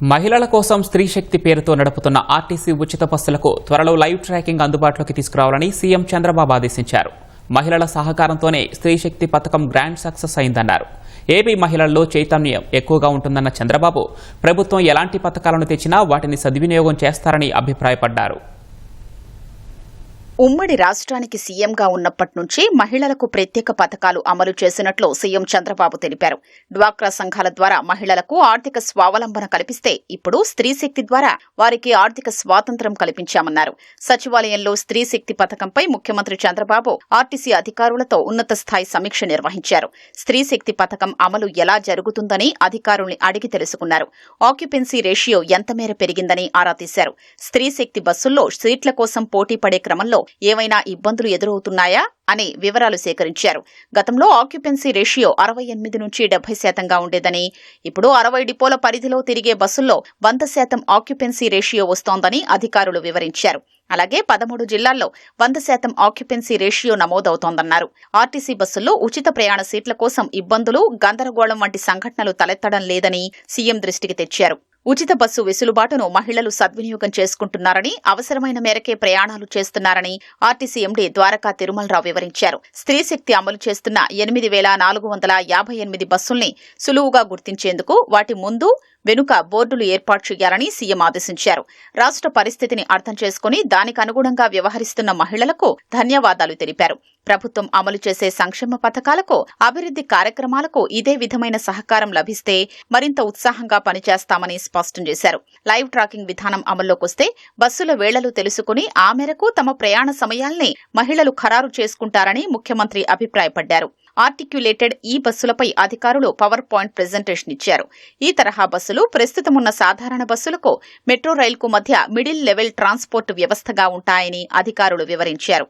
మహిళల కోసం స్త్రీ శక్తి పేరుతో నడుపుతున్న ఆర్టీసీ ఉచిత బస్సులకు త్వరలో లైవ్ ట్రాకింగ్ అందుబాటులోకి తీసుకురావాలని సీఎం చంద్రబాబు ఆదేశించారు. మహిళల సహకారంతోనే స్త్రీ శక్తి పథకం గ్రాండ్ సక్సెస్ అయిందన్నారు. ఏపీ మహిళల్లో చైతన్యం ఎక్కువగా ఉంటుందన్న చంద్రబాబు ప్రభుత్వం ఎలాంటి పథకాలను తెచ్చినా వాటిని సద్వినియోగం చేస్తారని అభిప్రాయపడ్డారు. ఉమ్మడి రాష్ట్రానికి సీఎంగా ఉన్నప్పటి నుంచి మహిళలకు ప్రత్యేక పథకాలు అమలు చేసినట్లు సీఎం చంద్రబాబు తెలిపారు. డ్వాక్రా సంఘాల ద్వారా మహిళలకు ఆర్థిక స్వావలంబన కల్పిస్తే ఇప్పుడు స్త్రీ శక్తి ద్వారా వారికి ఆర్థిక స్వాతంత్ర్యం కల్పించామన్నారు. సచివాలయంలో స్త్రీ శక్తి పథకంపై ముఖ్యమంత్రి చంద్రబాబు ఆర్టీసీ అధికారులతో ఉన్నత స్థాయి సమీక్ష నిర్వహించారు. స్త్రీ శక్తి పథకం అమలు ఎలా జరుగుతుందని అధికారుల్ని అడిగి తెలుసుకున్నారు. ఆక్యుపెన్సీ రేషియో ఎంత మేర పెరిగిందని ఆరా తీశారు. స్త్రీ శక్తి బస్సుల్లో సీట్ల కోసం పోటీ పడే క్రమంలో ఏవైనా ఇబ్బందులు ఎదురవుతున్నాయా అని వివరాలు సేకరించారు. గతంలో ఆక్యుపెన్సీ రేషియో అరవై ఎనిమిది నుంచి డెబ్బై శాతంగా ఉండేదని ఇప్పుడు అరవై డిపోల పరిధిలో తిరిగే బస్సుల్లో వంద శాతం ఆక్యుపెన్సీ రేషియో వస్తోందని అధికారులు వివరించారు. అలాగే పదమూడు జిల్లాల్లో వంద శాతం ఆక్యుపెన్సీ రేషియో నమోదవుతోందన్నారు. ఆర్టీసీ బస్సుల్లో ఉచిత ప్రయాణ సీట్ల కోసం ఇబ్బందులు గందరగోళం వంటి సంఘటనలు తలెత్తడం లేదని సీఎం దృష్టికి తెచ్చారు. ఉచిత బస్సు వెసులుబాటును మహిళలు సద్వినియోగం చేసుకుంటున్నారని అవసరమైన మేరకే ప్రయాణాలు చేస్తున్నారని ఆర్టీసీ ఎండీ ద్వారకా తిరుమలరావు వివరించారు. స్త్రీ శక్తి అమలు చేస్తున్న ఎనిమిది వేల నాలుగు వందల యాభై ఎనిమిది బస్సుల్ని సులువుగా గుర్తించేందుకు వాటి ముందు వెనుక బోర్డులు ఏర్పాటు చేయాలని సీఎం ఆదేశించారు. రాష్ట్ర పరిస్థితిని అర్థం చేసుకుని దానికి అనుగుణంగా వ్యవహరిస్తున్న మహిళలకు ధన్యవాదాలు తెలిపారు. ప్రభుత్వం అమలు చేసే సంక్షేమ పథకాలకు అభివృద్ధి కార్యక్రమాలకు ఇదే విధమైన సహకారం లభిస్తే మరింత ఉత్సాహంగా పనిచేస్తామని స్పష్టం చేశారు. లైవ్ ట్రాకింగ్ విధానం అమల్లోకొస్తే బస్సుల వేళలు తెలుసుకుని ఆ మేరకు తమ ప్రయాణ సమయాల్ని మహిళలు ఖరారు చేసుకుంటారని ముఖ్యమంత్రి అభిప్రాయపడ్డారు. ఆర్టిక్యులేటెడ్ ఈ బస్సులపై అధికారులు పవర్ పాయింట్ ప్రెజెంటేషన్ ఇచ్చారు. ఈ తరహా బస్సులు ప్రస్తుతమున్న సాధారణ బస్సులకు మెట్రో రైలుకు మధ్య మిడిల్ లెవెల్ ట్రాన్స్పోర్ట్ వ్యవస్థగా ఉంటాయని అధికారులు వివరించారు.